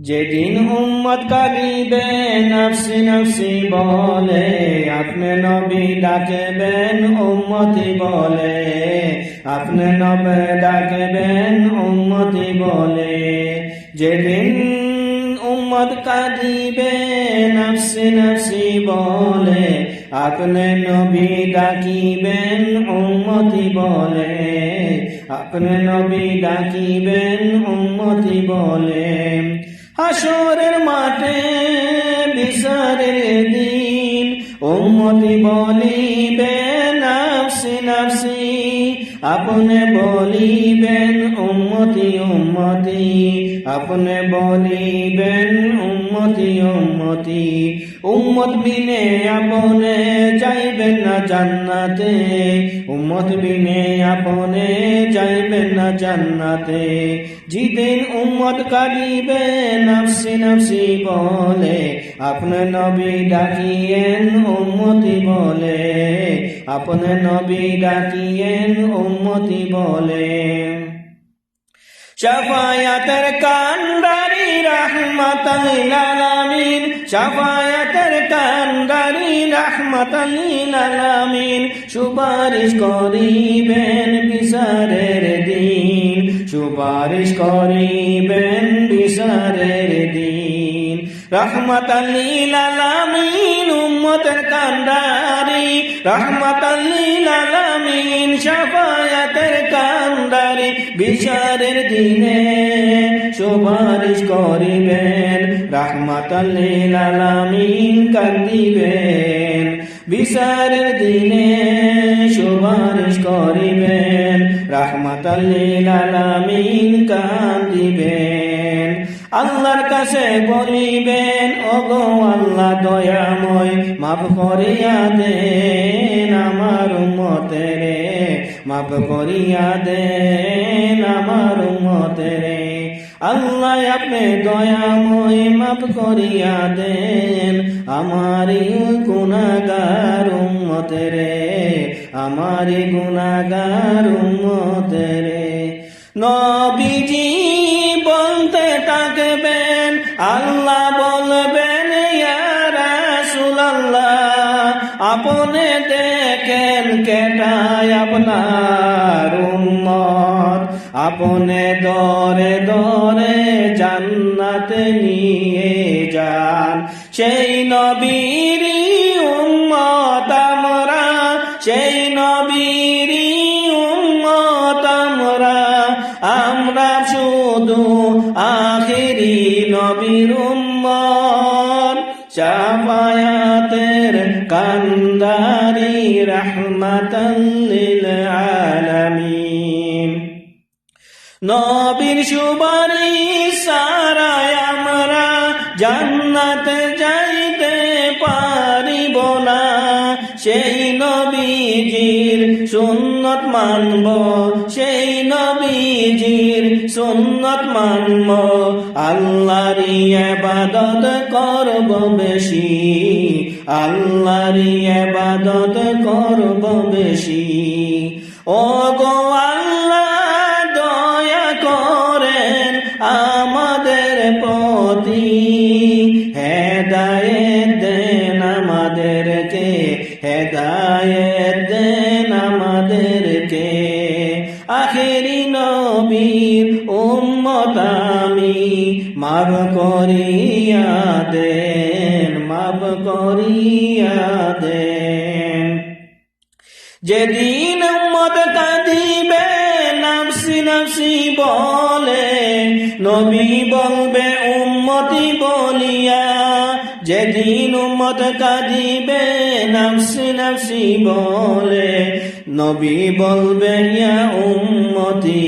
যেদিন উম্মত কাঁদিবে, নফসি নফসি বলে, আপনি নবী ডাকবেন, উম্মতি বলে। আপনি নবে ডাকবেন, উম্মতি বলে। যেদিন উম্মত কাঁদিবে, নফসি নফসি বলে, আপনি নবী ডাকিবেন, উম্মতি বলে। আপনি নবী ডাকিবেন, উম্মতি বলে। হাসরের মাঠে বিচারের দিন। উম্মতি বলিবেন নাফসি নাফসি। আপনি বলিবেন উম্মতি উম্মতি। আপনি বলিবেন উম্মতি উম্মতি। উম্মত বিনে আপনে না জান্নাতে। উম্মত বিনে আপনে না জান্নাতে। যেদিন উম্মত কাঁদিবে, নফসি নফসি বলে নবী ডাকিয়েন উম্মতি বলে। আপনি নবী ডাকিয়েন উম্মতি বলে। শাফায়াতের কান্ডারি রহমতাল আলামিন শাফায়াতের কান্ডারি রহমতাল আলামিন সুপারিশ করিবেন বিচারের দিন সুপারিশ করিবেন বিচারের দিন। রহমতাল আলামিন, উম্মতের কান্ডারি। রহমতাল আলামিন, শাফায়াতের কান্ডারি। বিচারের দিনে সুপারিশ করিবেন। রহমতাল্লিল আলামিন কান্দিবেন। বিচারের দিনে সুপারিশ করিবেন। রহমতাল্লিল আলামিন কান্দিবেন। আল্লাহর কাছে বলিবেন, ওগো আল্লাহ দয়াময়, মাফ করিয়া দেন আমার উম্মতেরে মাফ করিয়া দেন আমার উম্মতেরে আল্লাহ আপনি দয়াময়, মাফ করিয়া দেন আমারি গুনাগার উম্মতেরে আমারি গুনাগার উম্মতেরে নবীজি বলতে থাকবেন আল্লাহ বলবেন আপনি দেখেন কেটায় আপনার উম্মত। আপনি দরে দরে জান্নাতে নিয়ে যান। সেই নবীরই উম্মত আমরা, সেই নবীরই আমরা শুধু আখেরি নবীর শাফায়াতের কান্দারি রহমাতাল্লিল আলামিন। নবীর সুবারিশ সারায় আমরা জান্নাত যাইতে পারিব না, সেই নবীজির সুন্নত মানব, সেই নবীজির সুন্নত মানব। আল্লাহর ইবাদত করব বেশি আল্লাহর ইবাদত করব বেশি। ও গো আল্লাহ, দয়া করেন আমাদের প্রতি, হেদায়েত দেন আমাদেরকে, হেদায়েত আখেরি নবীর উম্মত আমি। মাফ করিয়া দেন, মাফ করিয়া দেন। যেদিন উম্মত কাঁদিবে, নাফসি নাফসি বলে, নবী বলবে, উম্মতি বলিয়া, যেদিন উম্মত কাঁদিবে নাফসি নফসি বলে নবী বলবে ইয়া উম্মতি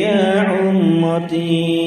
ইয়া উম্মতি।